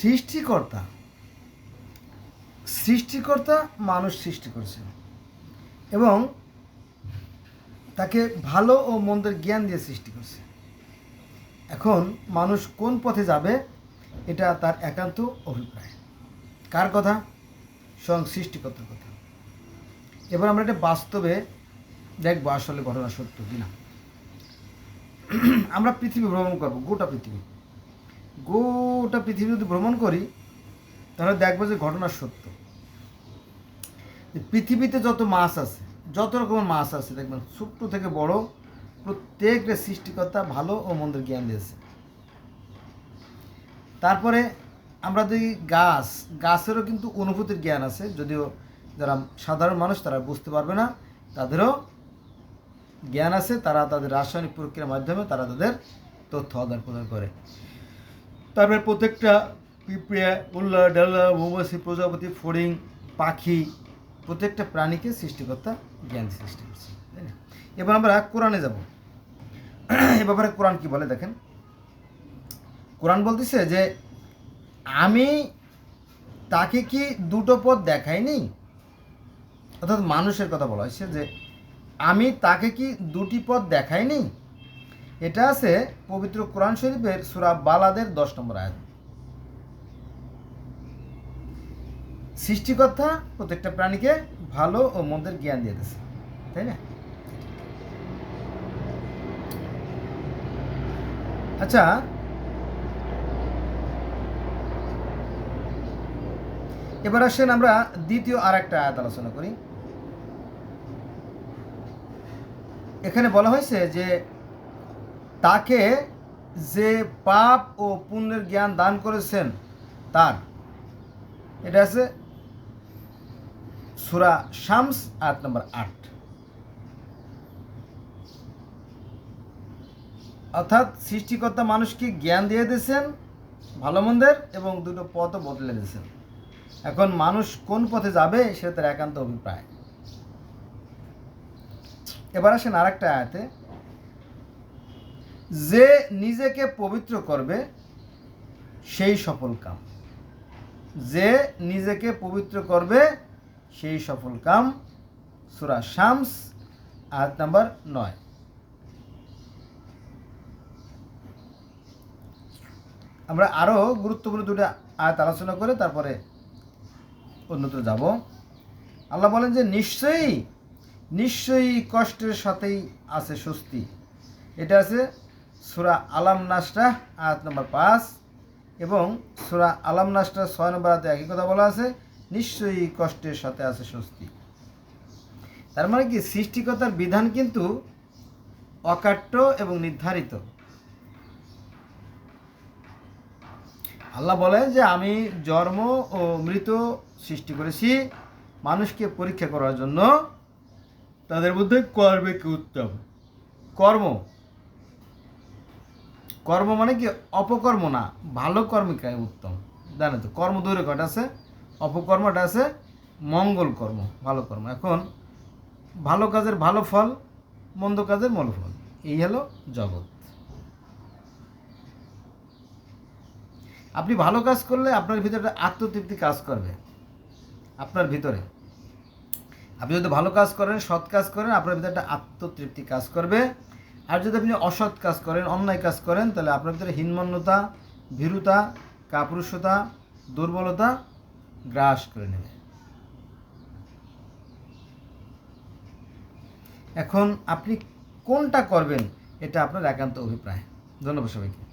সৃষ্টিকর্তা। সৃষ্টিকর্তা মানুষ সৃষ্টি করেছে। এবং তাকে ভালো ও মন্দের জ্ঞান দিয়ে সৃষ্টি করছে। এখন মানুষ কোন পথে যাবে, এটা তার একান্ত অভিপ্রায়। কার কথা? স্বয়ং সৃষ্টিকর্তার কথা। এবার আমরা এটা বাস্তবে দেখব আসলে ঘটনা সত্য কিনা। আমরা পৃথিবী ভ্রমণ করব, গোটা পৃথিবী। গোটা পৃথিবী যদি ভ্রমণ করি, তাহলে দেখব যে ঘটনা সত্য। পৃথিবীতে যত মাছ আছে, যত রকমের মাছ আছে, দেখবেন ছোট্ট থেকে বড় প্রত্যেকটা সৃষ্টিকর্তা ভালো ও মন্দের জ্ঞান দিয়েছে। তারপরে আমরা যদি গাছ, গাছেরও কিন্তু অনুভূতির জ্ঞান আছে, যদিও যারা সাধারণ মানুষ তারা বুঝতে পারবে না, তাদেরও জ্ঞান আছে, তারা তাদের রাসায়নিক প্রক্রিয়ার মাধ্যমে তারা তাদের তথ্য আদান প্রদান করে। তারপরে প্রত্যেকটা পিঁপড়ে, উল্লা ডাল্লা মৌমাছি, প্রজাপতি, ফড়িং, পাখি, প্রত্যেকটা প্রাণীকে সৃষ্টিকর্তা জ্ঞান সৃষ্টি করছে, তাই না? এবার আমরা কোরআনে যাব। এ ব্যাপারে কোরআন কি বলে দেখেন? কোরআন বলতেছে যে, আমি তাকে কি দুটো পথ দেখাইনি? অর্থাৎ মানুষের কথা বলা হয়েছে যে, আমি তাকে কি দুটি পথ দেখাইনি? এটা আছে পবিত্র কোরআন শরীফের সুরা বালাদের দশ নম্বর আয়াত। সৃষ্টিকর্তা প্রত্যেকটা প্রাণীকে ভালো ও মন্দের জ্ঞান দিয়ে দিয়েছে, তাই না? আচ্ছা এবার আসেন আমরা দ্বিতীয় আর একটা আয়াত আলোচনা করি। এখানে বলা হয়েছে যে তাকে যে পাপ ও পুণ্যের জ্ঞান দান করেছেন তার। এটা আছে সুরা শামস, আয়াত নম্বর আট। অর্থাৎ সৃষ্টিকর্তা মানুষকে জ্ঞান দিয়ে দিয়েছেন, ভালো মন্দের, এবং দুটো পথও বদলে দিয়েছেন। এখন মানুষ কোন পথে যাবে, সেটা তার একান্ত অভিপ্রায়। এবার আসেন আরেকটা আয়াতে। যে নিজেকে পবিত্র করবে, সেই সফল কাম। যে নিজেকে পবিত্র করবে, সেই সফল কাম। সুরা শামস, আয়াত নাম্বার নয়। আমরা আরও গুরুত্বপূর্ণ দুটো আয়াত আলোচনা করে তারপরে অন্যত্র যাব। আল্লাহ বলেন যে, নিশ্চয়ই নিশ্চয়ই কষ্টের সাথেই আছে স্বস্তি। এটা আছে সুরা আলাম নাসটা, আয়াত নম্বর পাঁচ, এবং সুরা আলাম নাসটা ছয় নম্বর আয়াতে একই কথা বলা আছে, নিশ্চয়ই কষ্টের সাথে আছে স্বস্তি। তার মানে কি সৃষ্টিকতার বিধান কিন্তু অকাট্য এবং নির্ধারিত। আল্লাহ বলেন যে, আমি জন্ম ও মৃত সৃষ্টি করেছি মানুষকে পরীক্ষা করার জন্য। তাদের মধ্যে কর্মে কি উত্তম? কর্ম। কর্ম মানে কি? অপকর্ম না। ভালো কর্মিকায় উত্তম? জানেন তো, কর্ম দূরে কটা আছে অপকর্মটা আছে, মঙ্গল কর্ম, ভালো কর্ম। এখন, ভালো কাজের ভালো ফল, মন্দ কাজের মন্দ ফল। এই হলো জগৎ। আপনি ভালো কাজ করলে আপনার ভিতরে আত্মতৃপ্তি কাজ করবে। আপনার ভিতরে। আপনি যদি ভালো কাজ করেন, সৎ কাজ করেন, আপনার ভিতরে একটা আত্মতৃপ্তি কাজ করবে। আর যদি আপনি অসৎ কাজ করেন, অন্যায় কাজ করেন, তাহলে আপনাদের ভিতরে হীনমন্যতা, ভীরুতা, কাপুরুষতা, দুর্বলতা গ্রাস করে নেবে। এখন আপনি কোনটা করবেন, এটা আপনার একান্ত অভিপ্রায়। ধন্যবাদ সবাইকে।